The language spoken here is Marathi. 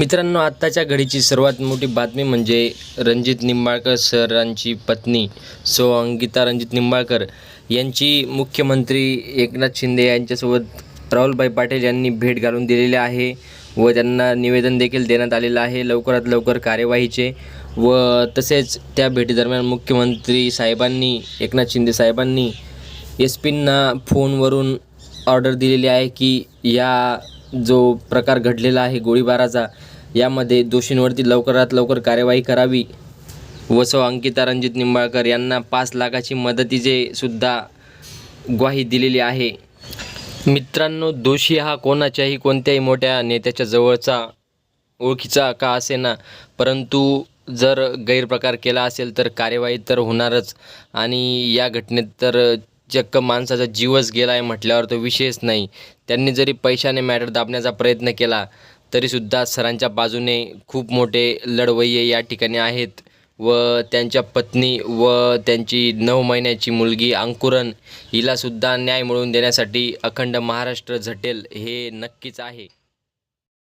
मित्रांनो आत्ताच्या घडीची सर्वात मोठी बातमी म्हणजे रणजित निंबाळकर सरांची पत्नी सो अंकिता रणजित निंबाळकर यांची मुख्यमंत्री एकनाथ शिंदे यांच्यासोबत राहुलभाई पाटील यांनी भेट घालून दिलेली आहे व त्यांना निवेदन देखील देण्यात आलेलं आहे. लवकरात लवकर कार्यवाहीचे व तसेच त्या भेटीदरम्यान मुख्यमंत्री साहेबांनी एकनाथ शिंदे साहेबांनी एस पींना फोनवरून ऑर्डर दिलेली आहे की या जो प्रकार घडलेला आहे गोळीबाराचा यामध्ये दोषींवरती लवकरात लवकर कार्यवाही करावी. वसव अंकिता रणजित निंबाळकर यांना पाच लाखाची मदतीचे सुद्धा ग्वाही दिलेली आहे. मित्रांनो दोषी हा कोणाच्याही कोणत्याही मोठ्या नेत्याच्या जवळचा ओळखीचा का असेना परंतु जर गैरप्रकार केला असेल तर कार्यवाही तर होणारच आणि या घटनेत तर चक्क माणसाचा जीवच गेला आहे म्हटल्यावर तो विषयच नाही. त्यांनी जरी पैशाने मॅटर दाबण्याचा प्रयत्न केला तरीसुद्धा सरांच्या बाजूने खूप मोठे लढवय्ये या ठिकाणी आहेत व त्यांच्या पत्नी व त्यांची नऊ महिन्याची मुलगी अंकुरन हिलासुद्धा न्याय मिळवून देण्यासाठी अखंड महाराष्ट्र झटेल हे नक्कीच आहे.